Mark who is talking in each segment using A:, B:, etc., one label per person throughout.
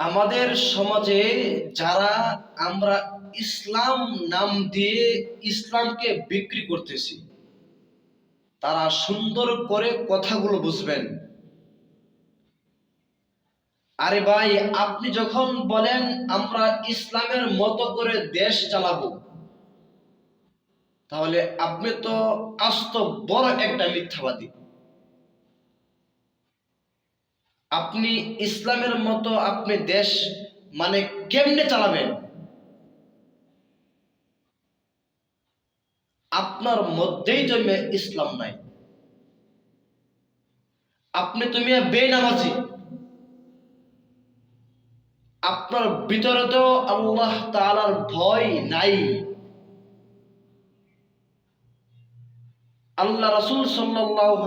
A: আমাদের সমাজে যারা আমরা ইসলাম নাম দিয়ে ইসলামকে বিক্রি করতেছি, তারা সুন্দর করে কথাগুলো বুঝবেন। আরে ভাই, আপনি যখন বলেন আমরা ইসলামের মতো করে দেশ চালাবো, তাহলে আপনি তো আস্ত বড় একটা মিথ্যাবাদী। আপনি ইসলামের মতো আপনি দেশ মানে কেমনে চালাবেন? আপনার মধ্যেই তো মে- ইসলাম নাই। আপনি তুমি বেনামাজি। আপনার ভিতরে তো আল্লাহ তাআলার ভয় নাই। আল্লাহ রাসূল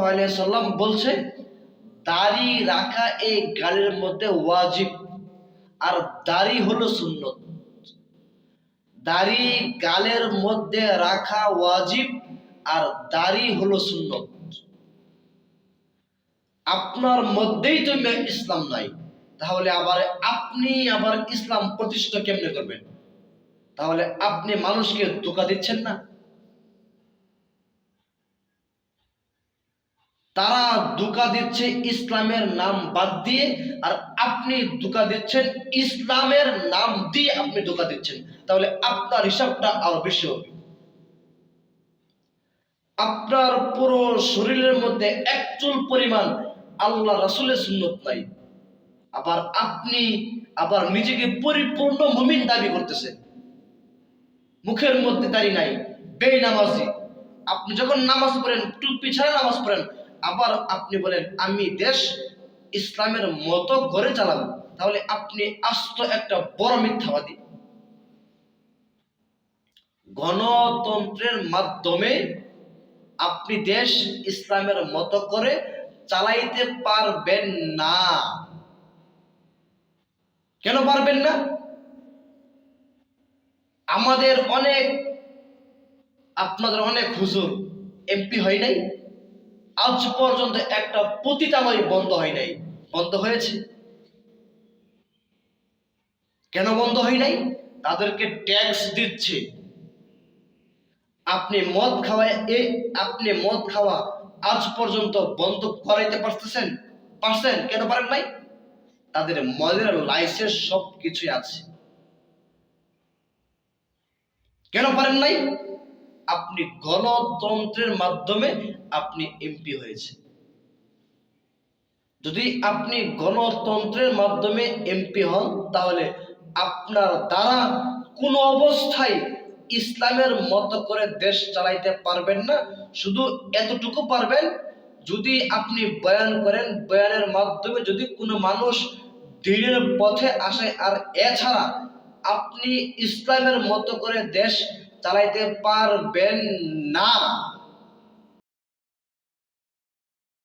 A: আলাইহি সাল্লাম বলছে দাড়ি রাখা এই গালের মধ্যে ওয়াজিব। আর দাড়ি হলো সুন্নত। দাড়ি গালের মধ্যে রাখা ওয়াজিব আর দাড়ি হলো সুন্নত। আপনার মধ্যেই তো ইসলাম নাই। তাহলে আবার আপনি আবার ইসলাম প্রতিষ্ঠা কেমনে করবেন? তাহলে আপনি মানুষকে ধোকা দিচ্ছেন না? তারা ধোকা দিচ্ছে ইসলামের নাম বাদ দিয়ে, আর আপনি ধোকা দিচ্ছেন ইসলামের নাম দিয়ে আপনি ধোকা দিচ্ছেন। তাহলে আপনার হিসাবটা আরও বেশি হবে। আপনার পুরো শরীরের মধ্যে এক চুল পরিমাণ আল্লাহ রাসূলের সুন্নত নাই। আবার আপনি আবার নিজেকে পরিপূর্ণ মুমিন দাবি করতেছেন। মুখের মধ্যে দাড়ি নাই, বেনামাজি। আপনি যখন নামাজ পড়েন, টুপি ছাড়া নামাজ পড়েন আবার আপনি বলেন, আমি দেশ ইসলামের মতো করে চালাবো। তাহলে আপনি আস্ত একটা বড় মিথ্যাবাদী। গণতন্ত্রের মাধ্যমে আপনি দেশ ইসলামের মতো করে চালাইতে পারবেন না। কেন পারবেন না? আমাদের অনেক, আপনাদের অনেক হুজুর এমপি হয় নাই? আজ পর্যন্ত একটা পতিতালয় বন্ধ হয় নাই। বন্ধ হয়েছে? কেন বন্ধ হয় নাই? তাদেরকে ট্যাক্স দিচ্ছে। আপনি মদ খাওয়ায় এ, আপনি মদ খাওয়া আজ পর্যন্ত বন্ধ করাইতে পারতেছেন? পারছেন? কেন পারেন নাই? তাদের মদের লাইসেন্স সব কিছুই আছে। কেন পারেন নাই? আপনি গণতন্ত্রের মাধ্যমে আপনি এমপি হয়েছে যদি আপনি গণতন্ত্রের মাধ্যমে এমপি হন, তাহলে আপনার দ্বারা কোনো অবস্থায় ইসলামের মতো করে দেশ চালাইতে পারবেন না। শুধু এতটুকু পারবেন, যদি আপনি বয়ান করেন, বয়ানের মাধ্যমে যদি কোনো মানুষ দিনের পথে আসে, আর এছাড়া আপনি ইসলামের মতো করে দেশ চালাইতে পারবেন না।